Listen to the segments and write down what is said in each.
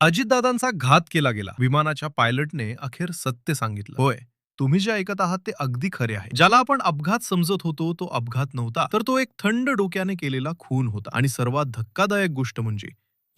अजितदादांचा घात केला गेला. विमानाच्या पायलटने अखेर सत्य सांगितलं. होय तुम्ही जे ऐकत आहात ते अगदी खरे आहे. ज्याला आपण अपघात समजत होतो तो अपघात नव्हता तर तो एक थंड डोक्याने केलेला खून होता. आणि सर्वात धक्कादायक गोष्ट म्हणजे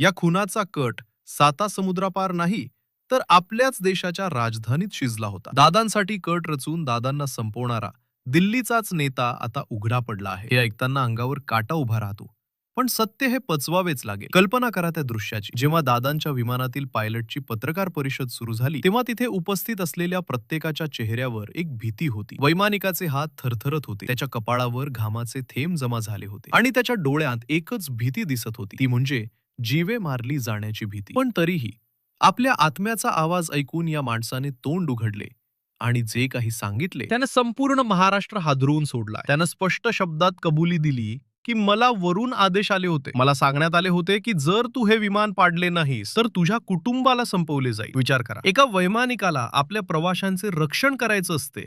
या खुनाचा कट साता समुद्रापार नाही तर आपल्याच देशाच्या राजधानीत शिजला होता. दादांसाठी कट रचून दादांना संपवणारा दिल्लीचाच नेता आता उघडा पडला आहे. हे ऐकताना अंगावर काटा उभा राहतो. पण सत्य हे पचवावेच लागेल. कल्पना करा त्या दृश्याची. जेव्हा दादांच्या विमानातील पायलटची पत्रकार परिषद सुरू झाली तेव्हा तिथे उपस्थित असलेल्या प्रत्येकाच्या चेहऱ्यावर एक भीती होती. वैमानिकाचे हात थरथरत होते. त्याच्या कपाळावर घामाचे थेंब जमा झाले होते. आणि त्याच्या डोळ्यात एकच भीती दिसत होती. ती म्हणजे जीवे मारली जाण्याची भीती. पण तरीही आपल्या आत्म्याचा आवाज ऐकून या माणसाने तोंड उघडले आणि जे काही सांगितले त्यानं संपूर्ण महाराष्ट्र हादरवून सोडला. त्यानं स्पष्ट शब्दात कबुली दिली की मला वरून आदेश आले होते. मला सांगण्यात आले होते की जर तू हे विमान पाडले नाहीस तर तुझ्या कुटुंबाला संपवले जाईल. विचार करा. एका वैमानिकाला आपल्या प्रवाशांचे रक्षण करायचं असते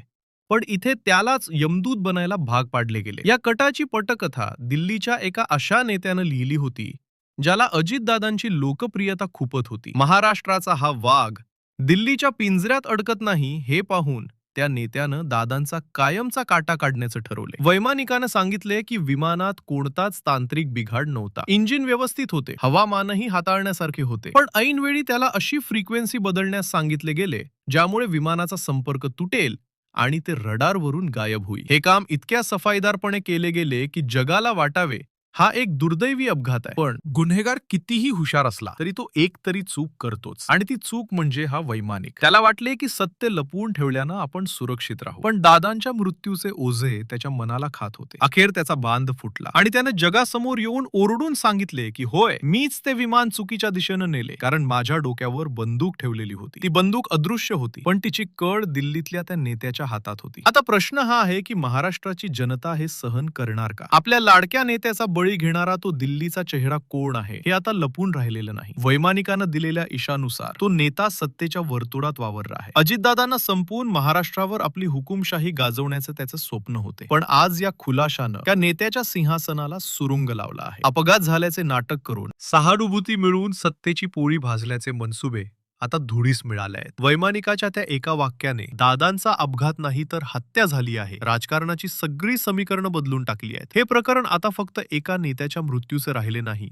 पण इथे त्यालाच यमदूत बनायला भाग पाडले गेले. या कटाची पटकथा दिल्लीच्या एका अशा नेत्यानं लिहिली होती ज्याला अजितदादांची लोकप्रियता खूपच होती. महाराष्ट्राचा हा वाघ दिल्लीच्या पिंजऱ्यात अडकत नाही हे पाहून त्या नेत्यानं दादांचा कायमचा काटा काढण्याचं ठरवले वैमानिकानं सांगितले की विमानात कोणताच तांत्रिक बिघाड नव्हता. इंजिन व्यवस्थित होते. हवामानही हाताळण्यासारखे होते. पण ऐनवेळी त्याला अशी फ्रिक्वेन्सी बदलण्यास सांगितले गेले ज्यामुळे विमानाचा संपर्क तुटेल आणि ते रडारवरून गायब होईल. हे काम इतक्या सफाईदारपणे केले गेले की जगाला वाटावे हा एक दुर्दैवी अपघात आहे. पण गुन्हेगार कितीही हुशार असला तरी तो एक तरी चूक करतोच. आणि ती चूक म्हणजे हा वैमानिक. त्याला वाटले की सत्य लपवून ठेवल्यानं आपण सुरक्षित राहू. पण दादांच्या मृत्यूचे ओझे त्याच्या मनाला खात होते. अखेर त्याचा बांध फुटला. आणि त्यानं जगासमोर येऊन ओरडून सांगितले की होय मीच ते विमान चुकीच्या दिशेनं नेले. कारण माझ्या डोक्यावर बंदूक ठेवलेली होती. ती बंदूक अदृश्य होती. पण तिची कड दिल्लीतल्या त्या नेत्याच्या हातात होती. आता प्रश्न हा आहे की महाराष्ट्राची जनता हे सहन करणार का? आपल्या लाडक्या नेत्याचा बळी घेणारा तो दिल्लीचा चेहरा कोण आहे हे आता लपून राहिलेलं नाही. वैमानिकानं दिलेल्या इशानुसार तो नेता सत्तेच्या वर्तुळात वावरला आहे. अजितदादांना संपवून महाराष्ट्रावर आपली हुकुमशाही गाजवण्याचं त्याचं स्वप्न होते. पण आज या खुलाशानं त्या नेत्याच्या सिंहासनाला सुरुंग लावला आहे. अपघात झाल्याचे नाटक करून सहानुभूती मिळवून सत्तेची पोळी भाजल्याचे मनसुबे आता धुळीस मिळाल्या आहेत वैमानिकाच्या त्या एका वाक्याने दादांचा अपघात नाही तर हत्या झाली आहे. राजकारणाची सगळी समीकरणं बदलून टाकली आहेत. हे प्रकरण आता फक्त एका नेत्याच्या मृत्यूचे राहिले नाही.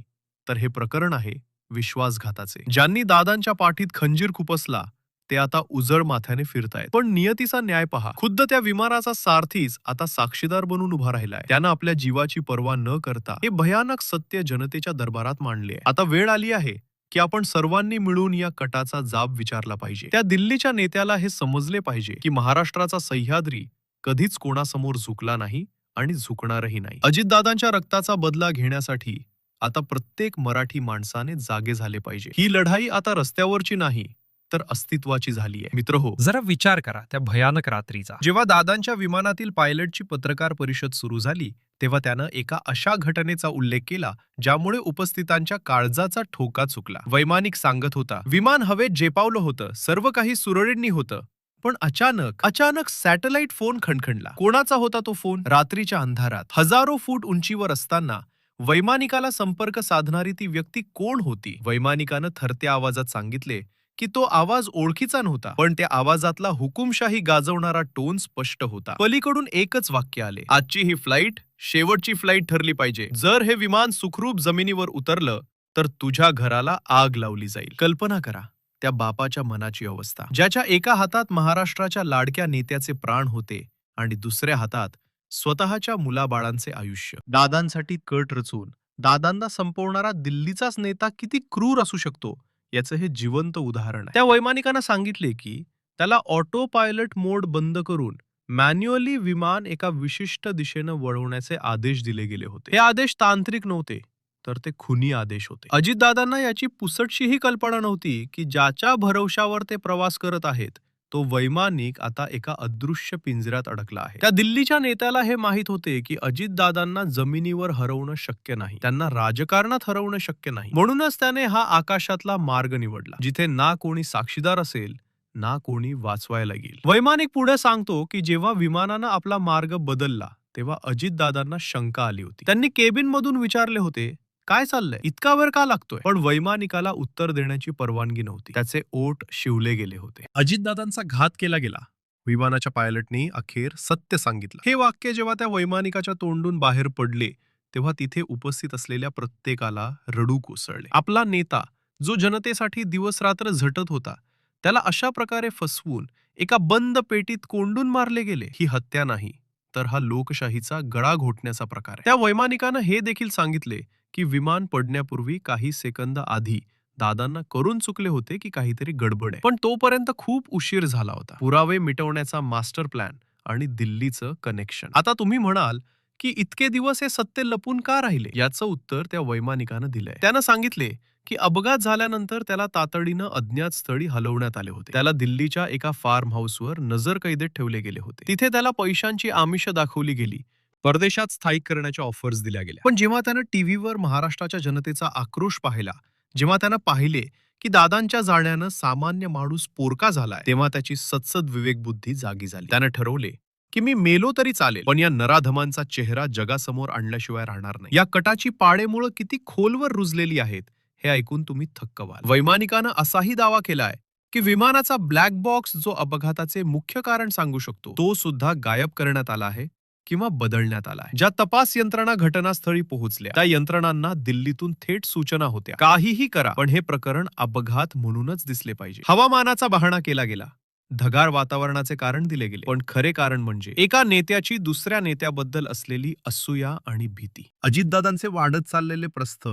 तर हे प्रकरण आहे विश्वासघाताचे. ज्यांनी दादांच्या पाठीत खंजीर खुपसला ते आता उजळ माथ्याने फिरतायत. पण नियतीचा न्याय पहा. खुद्द त्या विमानाचा सारथीच आता साक्षीदार बनून उभा राहिलाय. त्यानं आपल्या जीवाची पर्वा न करता हे भयानक सत्य जनतेच्या दरबारात मांडले आता वेळ आली आहे की आपण सर्वांनी मिळून या कटाचा जाब विचारला पाहिजे. त्या दिल्लीच्या नेत्याला हे समजले पाहिजे की महाराष्ट्राचा सह्याद्री कधीच कोणासमोर झुकला नाही आणि झुकणारही नाही. अजितदादांच्या रक्ताचा बदला घेण्यासाठी आता प्रत्येक मराठी माणसाने जागे झाले पाहिजे. ही लढाई आता रस्त्यावरची नाही तर अस्तित्वाची झाली आहे. मित्र हो. जरा विचार करा त्या भयानक रात्रीचा. जेव्हा दादांच्या विमानातील पायलटची पत्रकार परिषद सुरू झाली तेव्हा त्यानं एका अशा घटनेचा उल्लेख केला ज्यामुळे उपस्थितांच्या काळजाचा ठोका चुकला. वैमानिक सांगत होता विमान हवेत झेपावलं होतं सर्व काही सुरळीतनी होतं. पण अचानक अचानक सॅटेलाइट फोन खणखणला. कोणाचा होता तो फोन? रात्रीच्या अंधारात. हजारो फूट उंचीवर असताना वैमानिकाला संपर्क साधणारी ती व्यक्ती कोण होती? वैमानिकानं थरत्या आवाजात सांगितले की तो आवाज ओळखीचा नव्हता पण त्या आवाजातला हुकुमशाही गाजवणारा टोन स्पष्ट होता. पलीकडून एकच वाक्य आले. आजची ही फ्लाईट शेवटची फ्लाईट ठरली पाहिजे. जर हे विमान सुखरूप जमिनीवर उतरलं तर तुझ्या घराला आग लावली जाईल. कल्पना करा त्या बापाच्या मनाची अवस्था. ज्याच्या एका हातात महाराष्ट्राच्या लाडक्या नेत्याचे प्राण होते आणि दुसऱ्या हातात स्वतःच्या मुलाबाळांचे आयुष्य. दादांसाठी कट रचून दादांना संपवणारा दिल्लीचाच नेता किती क्रूर असू शकतो? याचं हे जिवंत उदाहरण आहे. त्या वैमानिकानं सांगितले की त्याला ऑटो पायलट मोड बंद करून मॅन्युअली विमान एका विशिष्ट दिशेनं वळवण्याचे आदेश दिले गेले होते. हे आदेश तांत्रिक नव्हते तर ते खुनी आदेश होते. अजितदादांना याची पुसटशीही कल्पना नव्हती की ज्याच्या भरवशावर ते प्रवास करत आहेत तो वैमानिक आता एका अदृश्य पिंजऱ्यात अडकला आहे. त्या दिल्लीच्या नेत्याला हे माहीत होते की अजितदादांना जमिनीवर हरवणं शक्य नाही. त्यांना राजकारणात हरवणं शक्य नाही. म्हणूनच त्याने हा आकाशातला मार्ग निवडला जिथे ना कोणी साक्षीदार असेल ना कोणी वाचवायला येईल. वैमानिक पुढे सांगतो की जेव्हा विमानानं आपला मार्ग बदलला तेव्हा अजितदादांना शंका आली होती. त्यांनी केबिन मधून विचारले होते काय चाललंय? इतका वेळ का लागतोय? पण वैमानिकाला उत्तर देण्याची परवानगी नव्हती. त्याचे ओठ शिवले गेले होते. अजितदादांचा घात केला गेला. विमानाच्या पायलटनी अखेर सत्य सांगितलं. हे वाक्य जेव्हा त्या वैमानिकाच्या तोंडून बाहेर पडले तेव्हा तिथे उपस्थित असलेल्या प्रत्येकाला रडू कोसळले. आपला नेता जो जनतेसाठी दिवस रात्र झटत होता त्याला अशा प्रकारे फसवून एका बंद पेटीत कोंडून मारले गेले. ही हत्या नाही तर हा लोकशाहीचा गळा घोटण्याचा प्रकार आहे. त्या वैमानिकानं हे देखील सांगितले की विमान पडण्यापूर्वी काही सेकंद आधी दादांना करून चुकले होते की काहीतरी गडबड आहे. पण तोपर्यंत खूप उशीर झाला होता. पुरावे मिटवण्याचा मास्टर प्लॅन आणि दिल्लीचं कनेक्शन. आता तुम्ही म्हणाल की इतके दिवस हे सत्य लपून का राहिले? याचं उत्तर त्या वैमानिकानं दिलंय. त्यानं सांगितले की अपघात झाल्यानंतर त्याला तातडीनं अज्ञात स्थळी हलवण्यात आले होते. त्याला दिल्लीच्या एका फार्म हाऊसवर नजर कैदेत ठेवले गेले होते. तिथे त्याला पैशांची आमिष दाखवली गेली. परदेशात स्थायिक करण्याच्या ऑफर्स दिल्या गेल्या. पण जेव्हा त्यानं टीव्हीवर महाराष्ट्राच्या जनतेचा आक्रोश पाहिला जेव्हा त्यानं पाहिले की दादांच्या जाण्यानं सामान्य माणूस पोरका झालाय तेव्हा त्याची सत्सद विवेकबुद्धी जागी झाली. त्यानं ठरवले की मी मेलो तरी चालेल पण या नराधमांचा चेहरा जगासमोर आणल्याशिवाय राहणार नाही. या कटाची पाळेमुळं किती खोलवर रुजलेली आहेत हे ऐकून तुम्ही थक्क व्हाल वैमानिकानं असाही दावा केलाय की विमानाचा ब्लॅक बॉक्स जो अपघाताचे मुख्य कारण सांगू शकतो तो सुद्धा गायब करण्यात आला आहे. किंवा बदलण्यात आला आहे ज्या तपास यंत्रणा घटनास्थळी पोहोचल्या त्या यंत्रणांना दिल्लीतून थेट सूचना होत्या. काहीही करा पण हे प्रकरण अपघात म्हणूनच दिसले पाहिजे. हवामानाचा बहाणा केला गेला. ढगाळ वातावरणाचे कारण दिले गेले. पण खरे कारण म्हणजे एका नेत्याची दुसऱ्या नेत्याबद्दल असलेली असूया आणि भीती. अजितदादांचे वाढत चाललेले प्रस्थ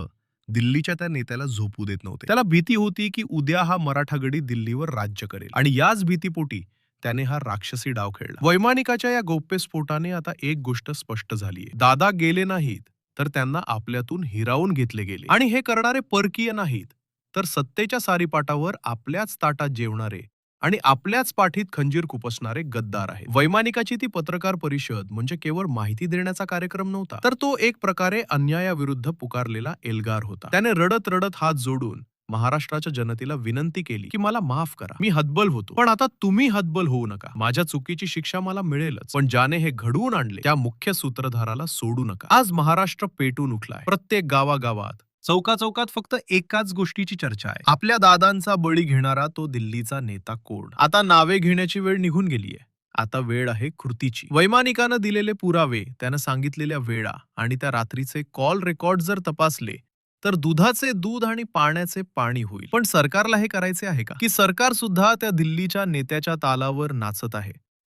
दिल्लीच्या त्या नेत्याला झोपू देत नव्हते. त्याला भीती होती की उद्या हा मराठागडी दिल्लीवर राज्य करेल. आणि याच भीतीपोटी त्याने हा राक्षसी डाव खेळला. वैमानिकाच्या या गौप्यस्फोटाने आता एक गोष्ट स्पष्ट झालीये. दादा गेले नाहीत तर त्यांना आपल्यातून हिरावून घेतले गेले. आणि हे करणारे परकीय नाहीत तर सत्तेच्या सारीपाटावर आपल्याच ताटात जेवणारे आणि आपल्याच पाठीत खंजीर खुपसणारे गद्दार आहेत. वैमानिकाची ती पत्रकार परिषद म्हणजे केवळ माहिती देण्याचा कार्यक्रम नव्हता तर तो एक प्रकारे अन्यायाविरुद्ध पुकारलेला एल्गार होता. त्याने रडत रडत हात जोडून महाराष्ट्राच्या जनतेला विनंती केली की मला माफ करा. मी हतबल होतो. पण आता तुम्ही हतबल होऊ नका. माझ्या चुकीची शिक्षा मला मिळेलच. पण ज्याने हे घडवून आणले त्या मुख्य सूत्रधाराला सोडू नका. आज महाराष्ट्र पेटून उठलाय. प्रत्येक गावागावात चौका चौकात फक्त एकाच गोष्टीची चर्चा आहे. आपल्या दादांचा बळी घेणारा तो दिल्लीचा नेता कोण? आता नावे घेण्याची वेळ निघून गेलीये. आता वेळ आहे कृतीची. वैमानिकानं दिलेले पुरावे त्यानं सांगितलेल्या वेळा आणि त्या रात्रीचे कॉल रेकॉर्ड जर तपासले तर दुधाचे दूध आणि पाण्याचे पाणी होईल. पण सरकारला हे करायचे आहे का? की सरकार सुद्धा त्या दिल्लीच्या नेत्याच्या तालावर नाचत आहे.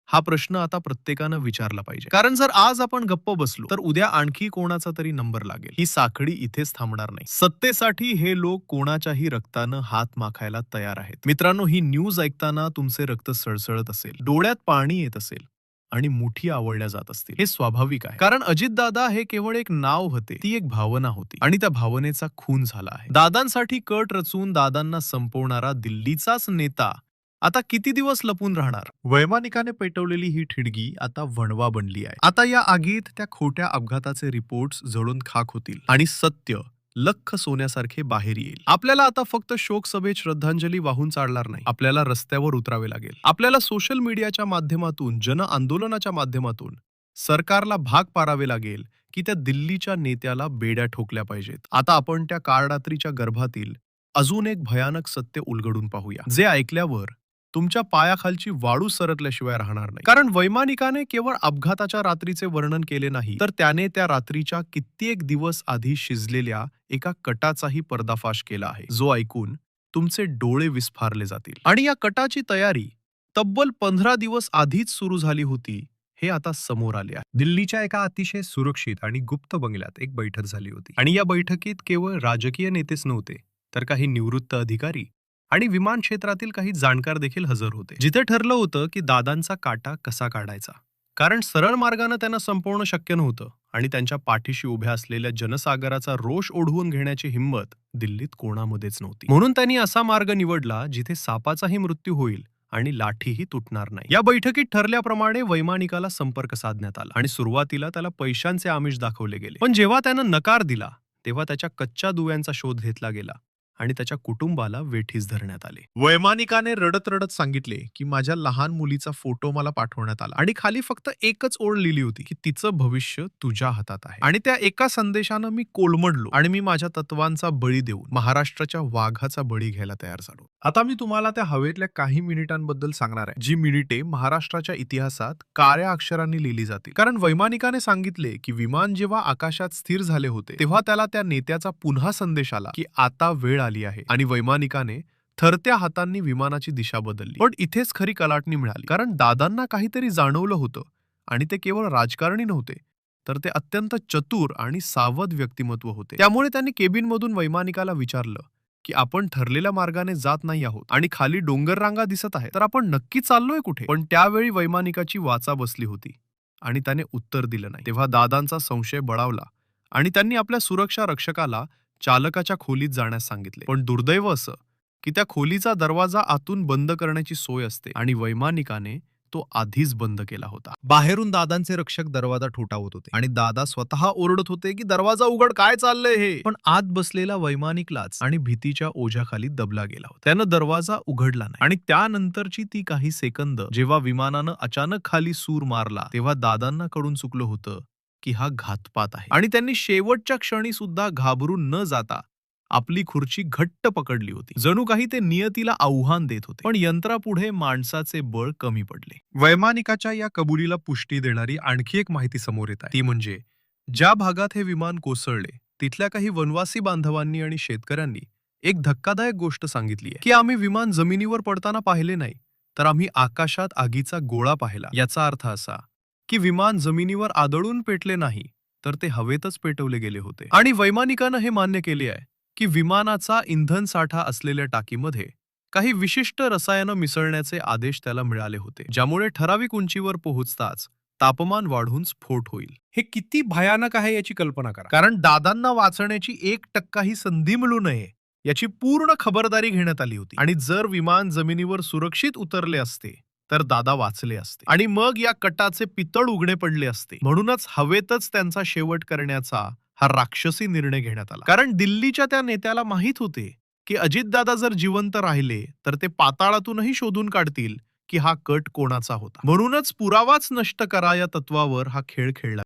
हा प्रश्न आता प्रत्येकानं विचारला पाहिजे. कारण जर आज आपण गप्प बसलो तर उद्या आणखी कोणाचा तरी नंबर लागेल. ही साखळी इथेच थांबणार नाही. सत्तेसाठी हे लोक कोणाच्याही रक्तानं हात माखायला तयार आहेत. मित्रांनो ही न्यूज ऐकताना तुमचे रक्त सळसळत असेल. डोळ्यात पाणी येत असेल. आणि मुठी आवडल्या जात असतील. हे स्वाभाविक आहे. कारण अजितदादा हे केवळ एक नाव होते. ती एक भावना होती. आणि त्या भावनेचा खून झाला आहे. दादांसाठी कट रचून दादांना संपवणारा दिल्लीचाच नेता आता किती दिवस लपून राहणार? वैमानिकाने पेटवलेली ही ठिडगी आता वणवा बनली आहे. आता या आगीत त्या खोट्या अपघाताचे रिपोर्ट्स जळून खाक होतील. आणि सत्य लख सोन्यासारखे बाहेर येईल. आपल्याला आता फक्त शोक सभेत श्रद्धांजली वाहून चालणार नाही. आपल्याला रस्त्यावर उतरावे लागेल. आपल्याला सोशल मीडियाच्या माध्यमातून जन आंदोलनाच्या माध्यमातून सरकारला भाग पारावे लागेल की त्या दिल्लीच्या नेत्याला बेड्या ठोकल्या पाहिजेत. आता आपण त्या काळरात्रीच्या गर्भातील अजून एक भयानक सत्य उलगडून पाहूया. जे ऐकल्यावर तुमच्या पायाखालची वाळू सरकल्याशिवाय राहणार नाही. कारण वैमानिकाने केवळ अपघाताच्या रात्रीचे वर्णन केले नाही तर त्याने त्या रात्रीच्या कित्येक दिवस आधी शिजलेल्या एका कटाचाही पर्दाफाश केला आहे. जो ऐकून तुमचे डोळे विस्फारले जातील. आणि या कटाची तयारी तब्बल पंधरा दिवस आधीच सुरू झाली होती हे आता समोर आले आहे. दिल्लीच्या एका अतिशय सुरक्षित आणि गुप्त बंगल्यात एक बैठक झाली होती. आणि या बैठकीत केवळ राजकीय नेतेच नव्हते तर काही निवृत्त अधिकारी आणि विमान क्षेत्रातील काही जाणकार देखील हजर होते. जिथे ठरलं होतं की दादांचा काटा कसा काढायचा. कारण सरळ मार्गानं त्यांना संपवणं शक्य नव्हतं आणि त्यांच्या पाठीशी उभ्या असलेल्या जनसागराचा रोष ओढवून घेण्याची हिंमत दिल्लीत कोणामध्येच नव्हती. म्हणून त्यांनी असा मार्ग निवडला जिथे सापाचाही मृत्यू होईल आणि लाठीही तुटणार नाही. या बैठकीत ठरल्याप्रमाणे वैमानिकाला संपर्क साधण्यात आला आणि सुरुवातीला त्याला पैशांचे आमिष दाखवले गेले. पण जेव्हा त्यानं नकार दिला तेव्हा त्याच्या कच्च्या दुव्यांचा शोध घेतला गेला. आणि त्याच्या कुटुंबाला वेठीस धरण्यात आले. वैमानिकाने रडत रडत सांगितले की माझ्या लहान मुलीचा फोटो मला पाठवण्यात आला आणि खाली फक्त एकच ओळ लिहिली होती की तिचं भविष्य तुझ्या हातात आहे. आणि त्या एका संदेशानं मी कोलमडलो आणि मी माझ्या तत्वांचा बळी देऊन महाराष्ट्राच्या वाघाचा बळी घ्यायला तयार झालो. आता मी तुम्हाला त्या हवेतल्या काही मिनिटांबद्दल सांगणार आहे. जी मिनिटे महाराष्ट्राच्या इतिहासात काळ्या अक्षरांनी लिहिली जातील. कारण वैमानिकाने सांगितले की विमान जेव्हा आकाशात स्थिर झाले होते तेव्हा त्याला त्या नेत्याचा पुन्हा संदेश आला की आता वेळ आली आहे. आणि वैमानिकाने थरत्या हातांनी विमानाची दिशा बदलली. पण इथेच खरी कलाटणी मिळाली. कारण दादांना काहीतरी जाणवलं होतं आणि ते केवळ राजकारणी नव्हते तर ते अत्यंत चतुर आणि सावध व्यक्तिमत्व होते. त्यामुळे त्यांनी केबिनमधून वैमानिकाला विचारलं की आपण ठरलेल्या मार्गाने जात नाही आहोत आणि खाली डोंगर रांगा दिसत आहे तर आपण नक्की चाललोय कुठे? पण त्यावेळी वैमानिकाची वाचा बसली होती आणि त्याने उत्तर दिलं नाही. तेव्हा दादांचा संशय बळावला आणि त्यांनी आपल्या सुरक्षा रक्षकाला चालकाच्या खोलीत जाण्यास सांगितले. पण दुर्दैव असं की त्या खोलीचा दरवाजा आतून बंद करण्याची सोय असते आणि वैमानिकाने तो आधीच बंद केला होता. बाहेरून दादांचे रक्षक दरवाजा ठोठावत होते आणि दादा स्वतः ओरडत होते की दरवाजा उघड काय चाललंय हे? पण आत बसलेला वैमानिकलाच आणि भीतीच्या ओझ्याखाली दबला गेला होता. त्यानं दरवाजा उघडला नाही आणि त्यानंतरची ती काही सेकंद जेव्हा विमानानं अचानक खाली सूर मारला तेव्हा दादांना कडून चुकलं होतं की हा घातपात आहे. आणि त्यांनी शेवटच्या क्षणी सुद्धा घाबरून न जाता आपली खुर्ची घट्ट पकडली होती. जणू काही ते नियतीला आव्हान देत होते. पण यंत्रापुढे माणसाचे बळ कमी पडले. वैमानिकाच्या या कबुलीला पुष्टी देणारी आणखी एक माहिती समोर येत आहे. ती म्हणजे ज्या भागात हे विमान कोसळले तिथल्या काही वनवासी बांधवांनी आणि शेतकऱ्यांनी एक धक्कादायक गोष्ट सांगितली आहे. की आम्ही विमान जमिनीवर पडताना पाहिले नाही तर आम्ही आकाशात आगीचा गोळा पाहिला. याचा अर्थ असा की विमान जमिनीवर आदळून पेटले नाही तर ते हवेतच पेटवले गेले होते. आणि वैमानिकानं हे मान्य केले आहे की विमानाचा इंधन साठा असलेल्या टाकीमध्ये काही विशिष्ट रसायनं मिसळण्याचे आदेश त्याला मिळाले होते ज्यामुळे ठराविक उंचीवर पोहोचताच तापमान वाढून स्फोट होईल. हे किती भयानक आहे याची कल्पना करा. कारण दादांना वाचण्याची एक टक्काही संधी मिळू नये याची पूर्ण खबरदारी घेण्यात आली होती. आणि जर विमान जमिनीवर सुरक्षित उतरले असते तर दादा वाचले असते. आणि मग या कटाचे पितळ उघडे पडले असते. म्हणूनच हवेतच त्यांचा शेवट करण्याचा हा राक्षसी निर्णय घेण्यात आला. कारण दिल्लीच्या त्या नेत्याला माहीत होते की अजितदादा जर जिवंत राहिले तर ते पाताळातूनही शोधून काढतील की हा कट कोणाचा होता. म्हणूनच पुरावाच नष्ट करा या तत्वावर हा खेळ खेळला.